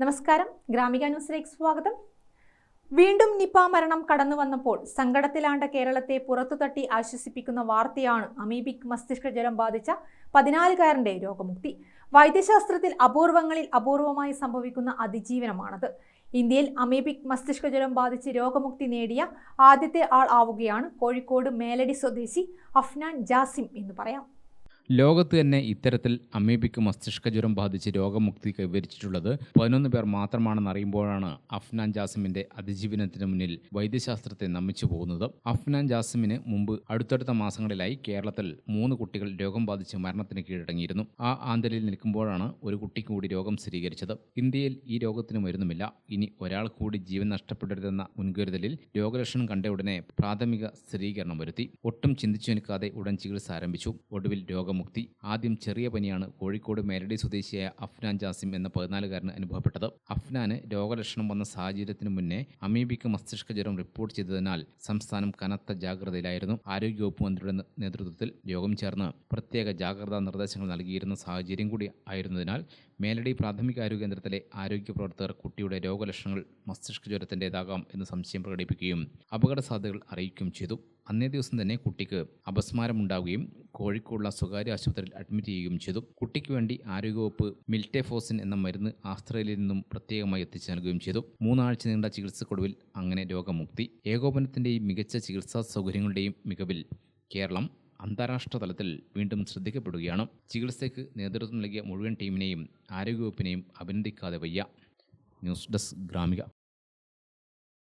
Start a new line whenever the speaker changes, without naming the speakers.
നമസ്കാരം. ഗ്രാമിക ന്യൂസിലേക്ക് സ്വാഗതം. വീണ്ടും നിപ മരണം കടന്നു വന്നപ്പോൾ സങ്കടത്തിലാണ്ട കേരളത്തെ പുറത്തു തട്ടി ആശ്വസിപ്പിക്കുന്ന വാർത്തയാണ് അമീബിക് മസ്തിഷ്ക ബാധിച്ച പതിനാലുകാരന്റെ രോഗമുക്തി. വൈദ്യശാസ്ത്രത്തിൽ അപൂർവങ്ങളിൽ അപൂർവമായി സംഭവിക്കുന്ന അതിജീവനമാണത്. ഇന്ത്യയിൽ അമീബിക് മസ്തിഷ്ക ബാധിച്ച് രോഗമുക്തി നേടിയ ആദ്യത്തെ ആൾ ആവുകയാണ് കോഴിക്കോട് മേലടി സ്വദേശി അഫ്നാൻ ജാസിം എന്ന് പറയാം.
ലോകത്ത് തന്നെ ഇത്തരത്തിൽ അമീബിക്ക് മസ്തിഷ്ക ജ്വരം ബാധിച്ച് രോഗമുക്തി കൈവരിച്ചിട്ടുള്ളത് പതിനൊന്ന് പേർ മാത്രമാണെന്ന് അറിയുമ്പോഴാണ് അഫ്നാൻ ജാസിമിന്റെ അതിജീവനത്തിന് മുന്നിൽ വൈദ്യശാസ്ത്രത്തെ നമ്മിച്ചു പോകുന്നത്. അഫ്നാൻ ജാസിമിന് മുമ്പ് അടുത്തടുത്ത മാസങ്ങളിലായി കേരളത്തിൽ മൂന്ന് കുട്ടികൾ രോഗം ബാധിച്ച് മരണത്തിന് കീഴടങ്ങിയിരുന്നു. ആ ആന്തലിൽ നിൽക്കുമ്പോഴാണ് ഒരു കുട്ടിക്ക് കൂടി രോഗം സ്ഥിരീകരിച്ചത്. ഇന്ത്യയിൽ ഈ രോഗത്തിന് മരുന്നുമില്ല. ഇനി ഒരാൾ കൂടി ജീവൻ നഷ്ടപ്പെടരുതെന്ന മുൻകരുതലിൽ രോഗലക്ഷണം കണ്ട ഉടനെ പ്രാഥമിക സ്ഥിരീകരണം വരുത്തി. ഒട്ടും ചിന്തിച്ചു നിൽക്കാതെ ഉടൻ ചികിത്സ ആരംഭിച്ചു. ഒടുവിൽ രോഗമുക്തി ആദ്യം ചെറിയ പനിയാണ് കോഴിക്കോട് മേലടി സ്വദേശിയായ അഫ്നാൻ ജാസിം എന്ന പതിനാലുകാരന് അനുഭവപ്പെട്ടത്. അഫ്നാന് രോഗലക്ഷണം വന്ന സാഹചര്യത്തിന് മുന്നേ അമീബിക്ക് മസ്തിഷ്ക ജ്വരം റിപ്പോർട്ട് ചെയ്തതിനാൽ സംസ്ഥാനം കനത്ത ജാഗ്രതയിലായിരുന്നു ആരോഗ്യവകുപ്പ് മന്ത്രിയുടെ നേതൃത്വത്തിൽ യോഗം ചേർന്ന് പ്രത്യേക ജാഗ്രതാ നിർദ്ദേശങ്ങൾ നൽകിയിരുന്ന സാഹചര്യം കൂടി ആയിരുന്നതിനാൽ മേലടി പ്രാഥമികാരോഗ്യ കേന്ദ്രത്തിലെ ആരോഗ്യ പ്രവർത്തകർ കുട്ടിയുടെ രോഗലക്ഷണങ്ങൾ മസ്തിഷ്ക ജ്വരത്തിന്റെതാകാം എന്ന് സംശയം പ്രകടിപ്പിക്കുകയും അപകട സാധ്യതകൾ അറിയിക്കുകയും ചെയ്തു. അന്നേ ദിവസം തന്നെ കുട്ടിക്ക് അപസ്മാരമുണ്ടാവുകയും കോഴിക്കോടുള്ള സ്വകാര്യ ആശുപത്രിയിൽ അഡ്മിറ്റ് ചെയ്യുകയും ചെയ്തു. കുട്ടിക്ക് വേണ്ടി ആരോഗ്യവകുപ്പ് മിൽറ്റേഫോസിൻ എന്ന മരുന്ന് ആസ്ത്രേലിയയിൽ നിന്നും പ്രത്യേകമായി എത്തിച്ചു നൽകുകയും ചെയ്തു. മൂന്നാഴ്ച നീണ്ട ചികിത്സക്കൊടുവിൽ അങ്ങനെ രോഗമുക്തി. ഏകോപനത്തിന്റെയും മികച്ച ചികിത്സാ സൗകര്യങ്ങളുടെയും മികവിൽ കേരളം അന്താരാഷ്ട്ര തലത്തിൽ വീണ്ടും ശ്രദ്ധിക്കപ്പെടുകയാണ്. ചികിത്സയ്ക്ക് നേതൃത്വം നൽകിയ മുഴുവൻ ടീമിനെയും ആരോഗ്യവകുപ്പിനെയും അഭിനന്ദിക്കാതെ വയ്യ. News desk Gramika.